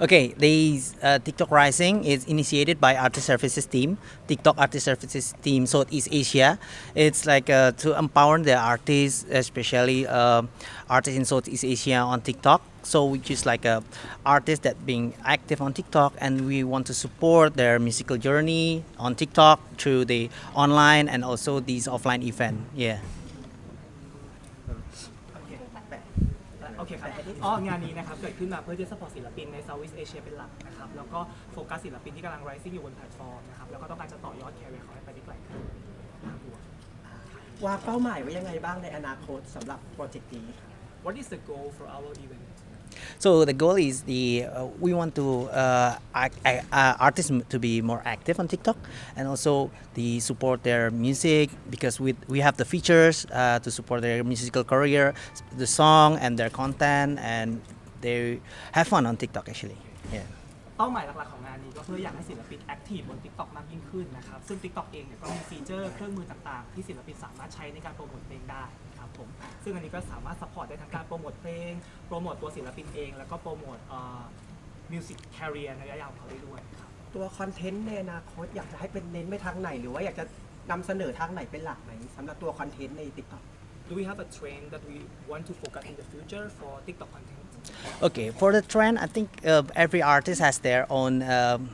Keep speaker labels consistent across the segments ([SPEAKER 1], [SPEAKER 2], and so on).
[SPEAKER 1] Okay, this uh, TikTok Rising is initiated by Artist Services team, TikTok Artist Services team Southeast Asia. It's like uh, to empower the artists, especially uh, artists in Southeast Asia on TikTok. So we just like a artist that being active on TikTok, and we want to support their musical journey on TikTok through the online and also these offline event. Yeah.
[SPEAKER 2] โอเคครับอ๋องานนี้นะครับเกิดขึ้นมาเพื่อจะสปอร์ตศิลปินใน Southeast Asia เป็นหลักนะครับ แล้วก็โฟกัสศิลปินที่กำลัง rising อยู่บนแพลตฟอร์มนะครับ แล้วก็ต้องการจะต่อยอดแคริเอร์เขาให้ไปได้ไกลขึ้นนะครับ
[SPEAKER 3] วางเป้าหมายไว้ยังไงบ้างในอนาคตสำหรับโปรเจกต์นี้
[SPEAKER 2] What is the goal for our event
[SPEAKER 1] So the goal is the uh, we want to uh, act, uh, artists to be more active on TikTok and also the support their music because we we have the features uh, to support their musical career, the song and their content and they have fun on TikTok actually. Yeah.
[SPEAKER 2] เป้าหมายหลักๆของงานนี้ก็เพื่ออยากให้ศิลปินแอคทีฟบน TikTok มากยิ่งขึ้นนะครับ ซึ่ง TikTok เองเนี่ยก็มีฟีเจอร์เครื่องมือต่างๆ ที่ศิลปินสามารถใช้ในการโปรโมทเพลงได้นะครับผมซึ่งอันนี้ก็สามารถซัพพอร์ตได้ทั้งการโปรโมทเพลง โปรโมทตัวศิลปินเอง แล้วก็โปรโมทมิวสิกแคริเอร์ในระยะยาวของเขาได้ด้วยครับ
[SPEAKER 3] ตัวคอนเทนต์ในอนาคตอยากจะให้เป็นเน้นไปทางไหน หรือว่าอยากจะนำเสนอทางไหนเป็นหลักไหมสำหรับตัวคอนเทนต์ใน TikTok
[SPEAKER 2] Do we have a trend that we want to focus in the future for TikTok content
[SPEAKER 1] Okay, for the trend, I think uh, every artist has their own um,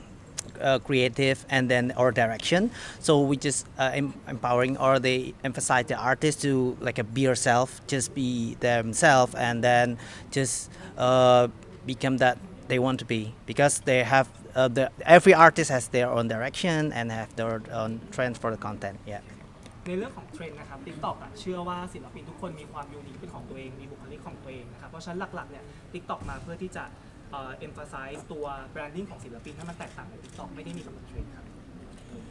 [SPEAKER 1] uh, creative and then or direction. So we just uh, em- empowering or they emphasize the artist to like a be yourself, just be themselves, and then just uh, become that they want to be because they have uh, the every artist has their own direction and have their own trend for the content. Yeah.
[SPEAKER 2] ในเรื่องของเทรนด์นะครับ TikTok อะเชื่อว่าศิลปินทุกคนมีความยูนิคเป็นของตัวเอง มีบุคลิกของตัวเองนะครับ เพราะฉะนั้นหลักๆเนี่ย TikTok มาเพื่อที่จะเอ่อ emphasize ตัว branding ของศิลปินให้มันแตกต่างใน TikTok ไม่ได้มีกำหนดเทรนด์ครับ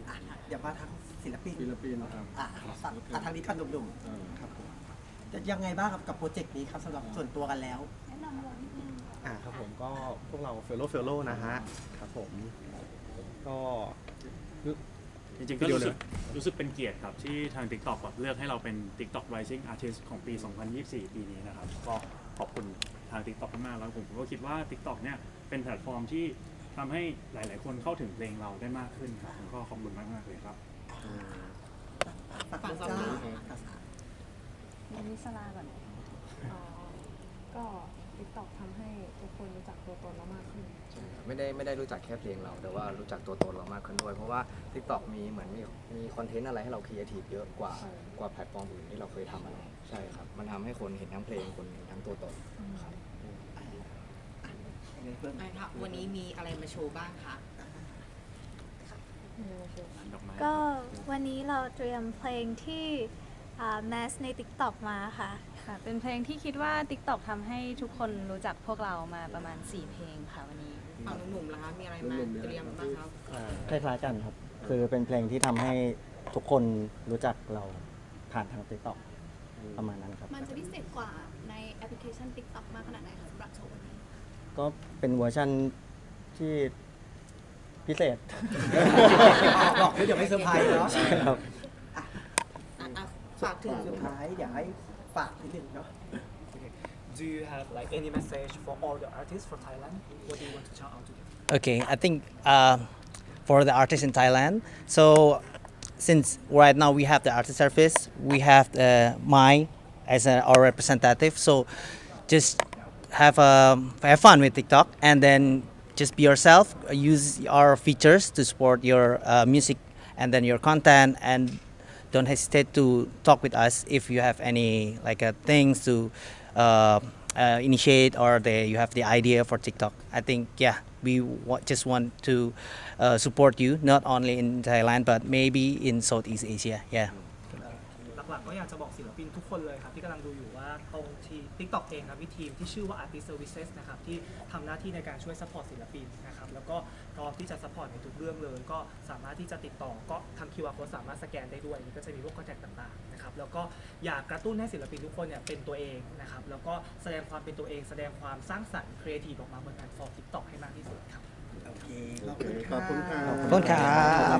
[SPEAKER 3] อะเดี๋ยวมาทางศิลปิน
[SPEAKER 4] ศิลปินครับ
[SPEAKER 3] อะฝั่งอะทางนี้กันหนุ่ม
[SPEAKER 4] เออครับผม
[SPEAKER 3] ๆจะยังไงบ้างครับกับโปรเจกต์นี้ครับสำหรับส่วนตัวกันแล้ว
[SPEAKER 4] อ่าครับผมก็พวกเราเฟลโลเฟลโลนะฮะครับผมก็
[SPEAKER 5] จริงๆก็รู้สึกรู้สึกเป็นเกียรติครับ ที่ทาง TikTok แบบเลือกให้เราเป็น TikTok Rising Artist ของปี 2024 ปีนี้นะครับ ก็ขอบคุณทาง TikTok มากๆแล้วผมก็คิดว่า TikTok เนี่ยเป็นแพลตฟอร์มที่ทำให้หลาย ๆ คนเข้าถึงเพลงเราได้มากขึ้นครับผมก็ขอบคุณมากๆเลยครับ
[SPEAKER 3] ฝั่งคุณจ้า
[SPEAKER 6] มินิสลาก่อนอ๋อก็ ติ๊กต็อกทำให้ทุกคนรู้จักตัวตนเรามากขึ้น
[SPEAKER 7] ไม่ได้ไม่ได้รู้จักแค่เพลงเรา แต่ว่ารู้จักตัวตนเรามากขึ้นด้วย เพราะว่า TikTok มีเหมือนมีมีคอนเทนต์อะไรให้เราครีเอทีฟเยอะกว่า
[SPEAKER 6] ใช่
[SPEAKER 7] กว่าแพลตฟอร์มอื่นที่เราเคยทำมาใช่ครับ มันทำให้คนเห็นทั้งเพลงคนเห็นทั้งตัวตนครับ
[SPEAKER 8] ใช่ค่ะวันนี้มีอะไรมาโชว์บ้างคะ
[SPEAKER 5] ดอกไม้
[SPEAKER 9] ก็วันนี้เราเตรียมเพลงที่ แมสใน TikTok มาค่ะ
[SPEAKER 6] ค่ะ เป็นเพลงที่คิดว่า TikTok ทำให้ทุกคนรู้จักพวกเรามาประมาณ 4 เพลงค่ะวันนี้
[SPEAKER 8] ฝั่งหนุ่มๆล่ะคะมีอะไรมาเตรียมบ้างครับ
[SPEAKER 10] คล้ายๆกันครับ คือเป็นเพลงที่ทำให้ทุกคนรู้จักเราผ่านทาง TikTok ประมาณนั้นครับ
[SPEAKER 9] มันจะพิเศษกว่าในแอปพลิเคชัน TikTok มากขนาดไหนคะสำหรับโชว์วันนี้
[SPEAKER 10] ก็เป็นเวอร์ชั่นที่พิเศษ
[SPEAKER 3] บอกเดี๋ยวไม่เซอร์ไพรส์เนาะ
[SPEAKER 10] ครับ
[SPEAKER 8] อะอะ ฝากถึง
[SPEAKER 3] สุดท้ายอยากให้ฝากนิดนึงเนาะ
[SPEAKER 2] Do you have like any message for all the artists for Thailand What do you want to shout out to them
[SPEAKER 1] Okay, I think uh, for the artists in Thailand, so since right now we have the artist service, we have the Mai as a, our representative. So just have um, have fun with TikTok and then just be yourself. Use our features to support your uh, music and then your content and don't hesitate to talk with us if you have any like uh, things to uh, uh, initiate or the, you have the idea for TikTok. I think yeah, we just want to uh, support you not only in Thailand but maybe in Southeast Asia. Yeah.
[SPEAKER 2] หลักๆ ก็อยากจะบอกศิลปินทุกคนเลยครับ ที่กำลังดูอยู่ว่าตรงที่ TikTok เองครับมีทีมที่ชื่อว่า Artist Services นะครับ ที่ทำหน้าที่ในการช่วยซัพพอร์ตศิลปินนะครับ แล้วก็พร้อมที่จะซัพพอร์ตในทุกเรื่องเลย ก็สามารถที่จะติดต่อก็ทาง QR code สามารถสแกนได้ด้วยนี่ก็จะมีพวกคอนแทคต่างๆนะครับแล้วก็อยากกระตุ้นให้ศิลปินทุกคนเนี่ยเป็นตัวเองนะครับแล้วก็แสดงความเป็นตัวเองแสดงความสร้างสรรค์ครีเอทีฟออกมาบนแพลตฟอร์ม TikTok ให้มากที่สุดครับ
[SPEAKER 3] โอเค
[SPEAKER 4] โอเคขอบคุณค่ะ
[SPEAKER 1] ขอบคุณครับ